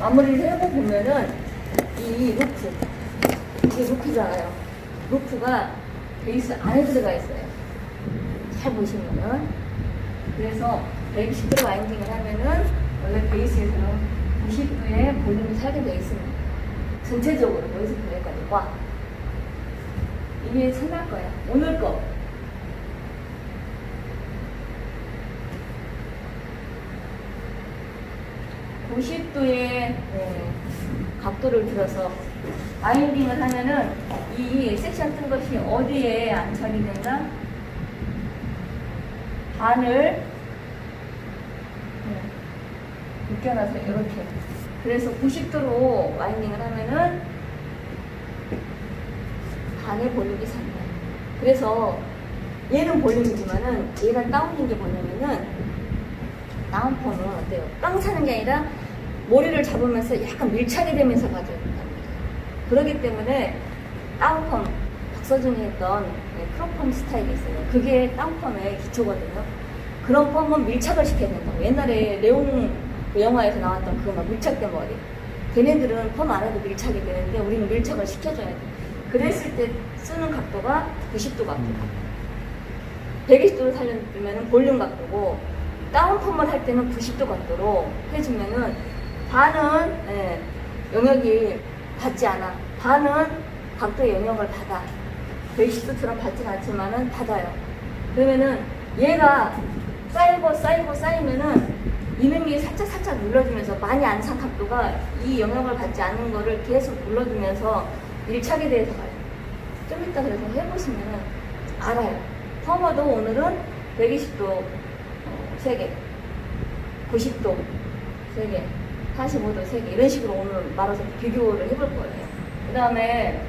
마무리를 해고 보면은 이 루프 이게 루프잖아요. 루프가 베이스 안에 들어가 있어요. 잘 보시면은 그래서 110도 와인딩을 하면은 원래 베이스에서는 90도의 볼륨이 살게 되어 있습니다. 전체적으로 여기서부터 여기까지 와. 이게 끝날 거야. 오늘 거. (90도의) 각도를 들어서 와인딩을 하면은 이 섹션 뜬 것이 어디에 안착이 된다? 반을 네, 묶여놔서 이렇게 그래서 90도로 와인딩을 하면은 반의 볼륨이 산다. 그래서 얘는 볼륨이지만은 얘는 다운인 게 뭐냐면은 다운펌은 어때요? 빵 차는 게 아니라 머리를 잡으면서 약간 밀착이 되면서 가져야 된답니다. 그렇기 때문에 다운펌 박서준이 했던 네, 크롭펌 스타일이 있어요. 그게 다운펌의 기초거든요. 그런 펌은 밀착을 시켜야 된다고. 옛날에 레옹 그 영화에서 나왔던 그 막 밀착된 머리. 걔네들은 펌 안 해도 밀착이 되는데 우리는 밀착을 시켜줘야 돼. 그랬을 때 쓰는 각도가 90도 각도. 120도로 살려주면 볼륨 각도고 다운펌을 할 때는 90도 각도로 해주면은 반은 예, 영역이 받지 않아. 반은 각도의 영역을 받아. 120도처럼 받진 않지만은 받아요. 그러면은 얘가 쌓이고 쌓이고 쌓이면은 이능이 살짝 살짝 눌러주면서 많이 안 산 각도가 이 영역을 받지 않는 거를 계속 눌러주면서 밀착에 대해서 가요. 좀 이따 그래서 해보시면은 알아요. 퍼머도 오늘은 120도 3개, 90도 3개, 45도 3개 이런 식으로 오늘 말아서 비교를 해볼 거예요. 그 다음에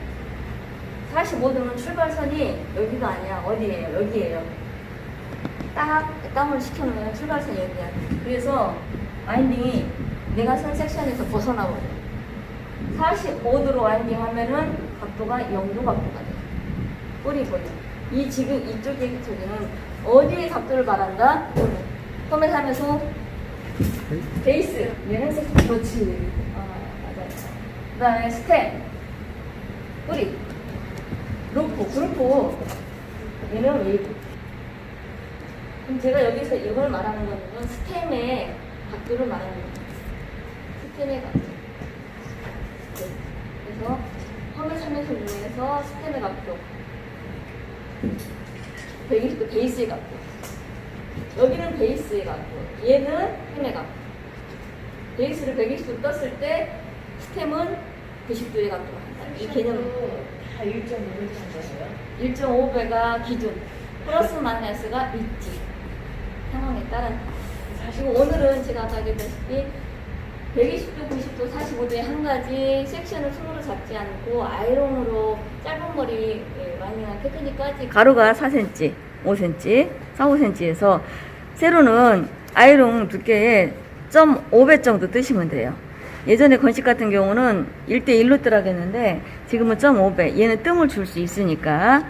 45도는 출발선이 여기가 아니야. 어디예요? 여기예요. 딱 땀을 시켜놓으면 출발선이 여기야. 그래서 와인딩이 내가 쓴 섹션에서 벗어나버려요. 45도로 와인딩 하면은 각도가 0도 각도가 돼요. 뿌리 보여. 이 지금 이쪽에 저기는 어디에 각도를 말한다? 펌에 하면서 베이스. 얘는. 그렇지. 아, 맞아요. 그 다음에 스템. 뿌리. 루프, 그루프. 얘는 웨이브. 그럼 제가 여기서 이걸 말하는 거는 스템의 각도를 말하는 거예요. 스템의 각도. 네. 그래서 펌을 참여서 중에서 스템의 각도. 120도 베이스의 각도. 여기는 베이스의 각도. 얘는 햄의 각도. 베이스를 120도 떴을 때 스템은 90도의 각도가 한다. 이 개념. 다 1.5m 한 거예요? 1.5배가 기준. 플러스 마이너스가 있지. 상황에 따른. 그리고 오늘은 제가 아까 얘기했다시피 120도, 90도, 45도의 한 가지 섹션을 손으로 잡지 않고 아이롱으로 짧은 머리 예, 와이닝한 테크닉까지 가로가 4cm, 5cm, 4, 5cm에서 세로는 아이롱 두께에 0.5배 정도 뜨시면 돼요. 예전에 건식 같은 경우는 1대1로 뜨라겠는데 지금은 0.5배. 얘는 뜸을 줄 수 있으니까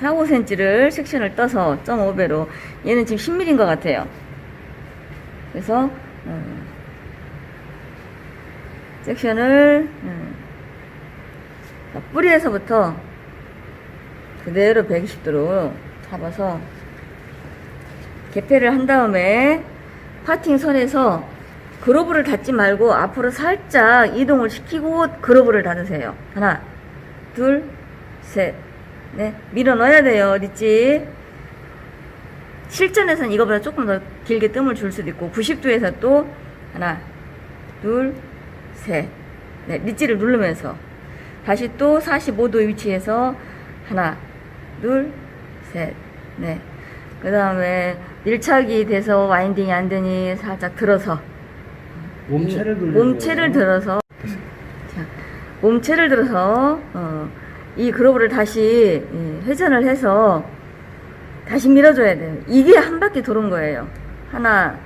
4, 5cm를 섹션을 떠서 0.5배로 얘는 지금 10mm인 것 같아요. 그래서 어, 섹션을 음, 자, 뿌리에서부터 그대로 120도로 잡아서 개폐를 한 다음에 파팅 선에서 그로브를 닫지 말고 앞으로 살짝 이동을 시키고 그로브를 닫으세요. 하나, 둘, 셋, 넷. 밀어 넣어야 돼요, 리치. 실전에서는 이거보다 조금 더 길게 뜸을 줄 수도 있고 90도에서 또 하나, 둘, 셋, 넷. 리치를 누르면서 다시 또 45도 위치에서 하나, 둘, 셋, 넷. 그 다음에 밀착이 돼서 와인딩이 안 되니 살짝 들어서 몸체를 몸체를 들어서 자, 몸체를 들어서 어, 이 그로브를 다시 예, 회전을 해서 다시 밀어줘야 돼요. 이게 한 바퀴 도는 거예요. 하나,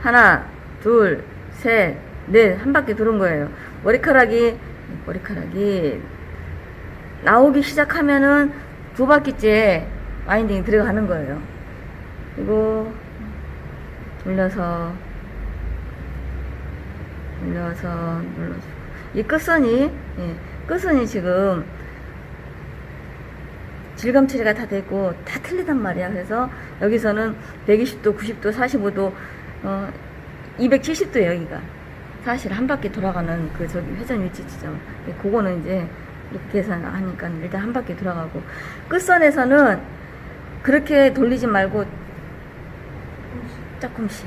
하나, 둘, 셋, 넷, 한 바퀴 도는 거예요. 머리카락이 머리카락이 나오기 시작하면은 두 바퀴째 와인딩이 들어가는 거예요. 그리고 돌려서 돌려서 눌러주고 이 끝선이 예, 끝선이 지금 질감 처리가 다 됐고 다 틀리단 말이야. 그래서 여기서는 120도, 90도, 45도, 어, 270도 여기가 사실 한 바퀴 돌아가는 그 저기 회전 위치 지점. 예, 그거는 이제 이렇게 계산하니까 일단 한 바퀴 돌아가고 끝선에서는 그렇게 돌리지 말고 조금씩,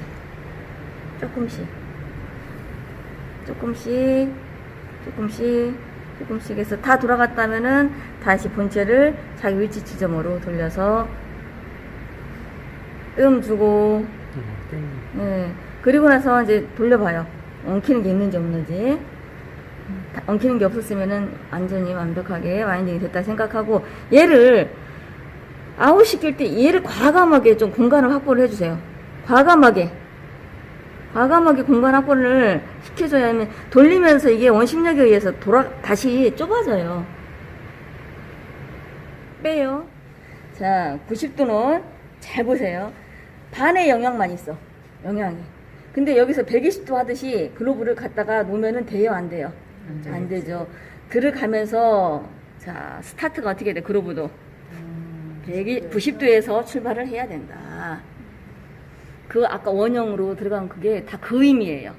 조금씩, 조금씩, 조금씩, 조금씩 해서 다 돌아갔다면은 다시 본체를 자기 위치 지점으로 돌려서 뜸 주고, 예. 그리고 나서 이제 돌려봐요. 엉키는 게 있는지 없는지. 다- 엉키는 게 없었으면은 완전히 완벽하게 와인딩이 됐다 생각하고 얘를 아웃 시킬 때 얘를 과감하게 좀 공간을 확보를 해주세요. 과감하게. 과감하게 공간 확보를 시켜줘야 하면 돌리면서 이게 원심력에 의해서 돌아, 다시 좁아져요. 빼요. 자, 90도는 잘 보세요. 반의 영향만 있어. 영향이. 근데 여기서 120도 하듯이 글로브를 갖다가 놓으면은 돼요, 안 돼요? 안 되죠. 들어가면서 자, 스타트가 어떻게 돼? 글로브도. 120, 90도에서 출발을 해야 된다. 그 아까 원형으로 들어간 그게 다 그 의미예요.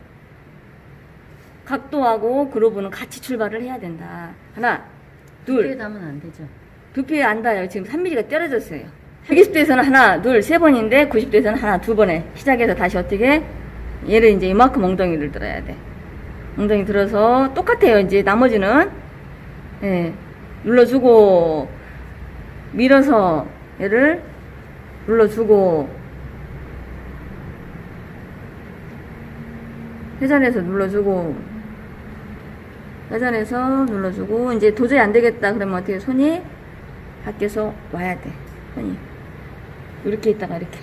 각도하고 글로브는 같이 출발을 해야 된다. 하나, 둘, 두피에 닿으면 안 되죠. 두피에 안 닿아요. 지금 3mm가 떨어졌어요. 120도에서는 하나, 둘, 세 번인데 90도에서는 하나, 두 번에 시작해서 다시 어떻게 얘를 이제 이만큼 엉덩이를 들어야 돼. 엉덩이 들어서 똑같아요. 이제 나머지는. 예, 눌러주고 밀어서 얘를 눌러주고 회전해서 눌러주고 회전해서 눌러주고 이제 도저히 안 되겠다 그러면 어떻게 손이 밖에서 와야 돼. 손이. 이렇게 있다가 이렇게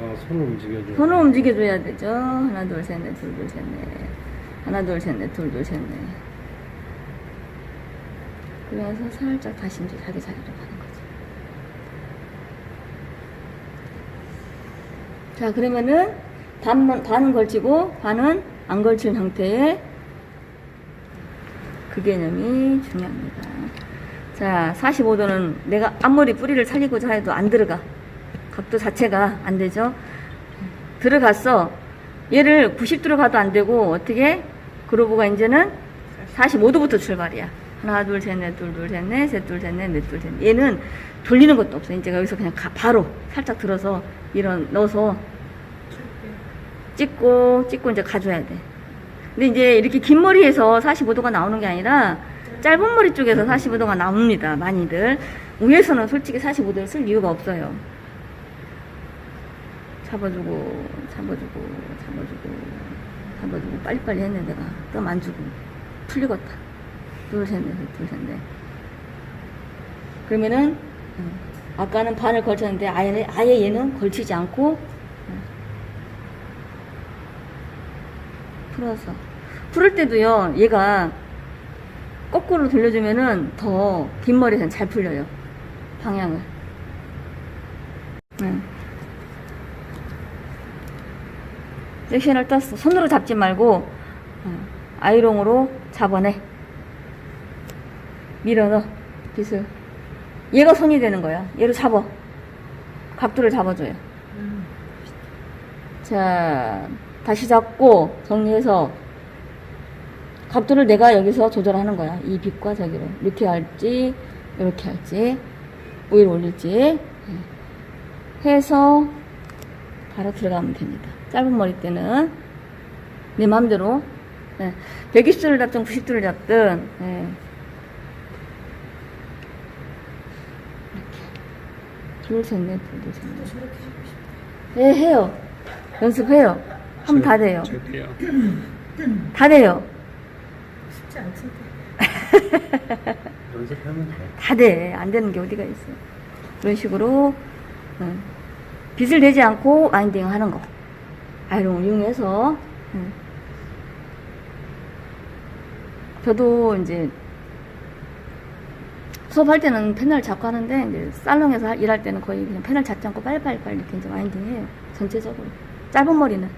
아, 손을 움직여줘. 손을 움직여줘야 되죠 하나 둘 셋 넷 둘 둘 셋 넷 하나 둘 셋 넷 둘 둘 셋 넷 그러면서 살짝 다시 이제 자기 자리로 가는 거지 자 그러면은 반은, 반은 걸치고 반은 안 걸친 형태의 그 개념이 중요합니다. 자, 45도는 내가 앞머리 뿌리를 살리고자 해도 안 들어가. 각도 자체가 안 되죠. 들어갔어. 얘를 90도로 가도 안 되고, 어떻게? 그로브가 이제는 45도부터 출발이야. 하나, 둘, 셋, 넷, 둘, 둘, 셋, 넷, 셋, 둘, 셋, 넷, 넷, 둘, 셋. 넷. 얘는 돌리는 것도 없어. 이제 여기서 그냥 가, 바로 살짝 들어서 이런 넣어서 찍고, 찍고 이제 가줘야 돼. 근데 이제 이렇게 긴 머리에서 45도가 나오는 게 아니라 짧은 머리 쪽에서 45도가 나옵니다. 많이들. 위에서는 솔직히 45도를 쓸 이유가 없어요. 잡아주고, 잡아주고, 잡아주고, 잡아주고, 빨리빨리 했네, 내가. 뜸 안 주고. 풀리겠다. 둘, 셋, 넷, 둘, 셋, 넷. 그러면은, 음, 아까는 반을 걸쳤는데, 아예, 아예 얘는 걸치지 않고, 음, 풀어서. 풀을 때도요, 얘가 거꾸로 돌려주면은 더 뒷머리에선 잘 풀려요. 방향을. 응. 섹션을 떴어. 손으로 잡지 말고, 어, 아이롱으로 잡아내. 밀어 넣어. 빗을. 얘가 손이 되는 거야. 얘로 잡아. 각도를 잡아줘요. 자, 다시 잡고 정리해서 각도를 내가 여기서 조절하는 거야. 이 빛과 저기로. 이렇게 할지, 이렇게 할지, 위로 올릴지. 예. 해서 바로 들어가면 됩니다. 짧은 머리 때는 내 마음대로 예. 120도를 잡든 90도를 잡든 예. 이렇게 둘, 셋, 넷, 둘, 둘, 셋, 넷. 예, 해요. 연습해요. 하면 다 돼요. 다 돼요. 쉽지 않던데. 연습하면 돼. 다 돼. 안 되는 게 어디가 있어. 그런 식으로, 응. 빗을 내지 않고 와인딩 하는 거. 아이롱을 이용해서, 응. 저도 이제, 수업할 때는 펜을 잡고 하는데, 이제 살롱에서 할- 일할 때는 거의 그냥 펜을 잡지 않고 빨리빨리 빨리 이렇게 이제 와인딩 해요. 전체적으로. 짧은 머리는.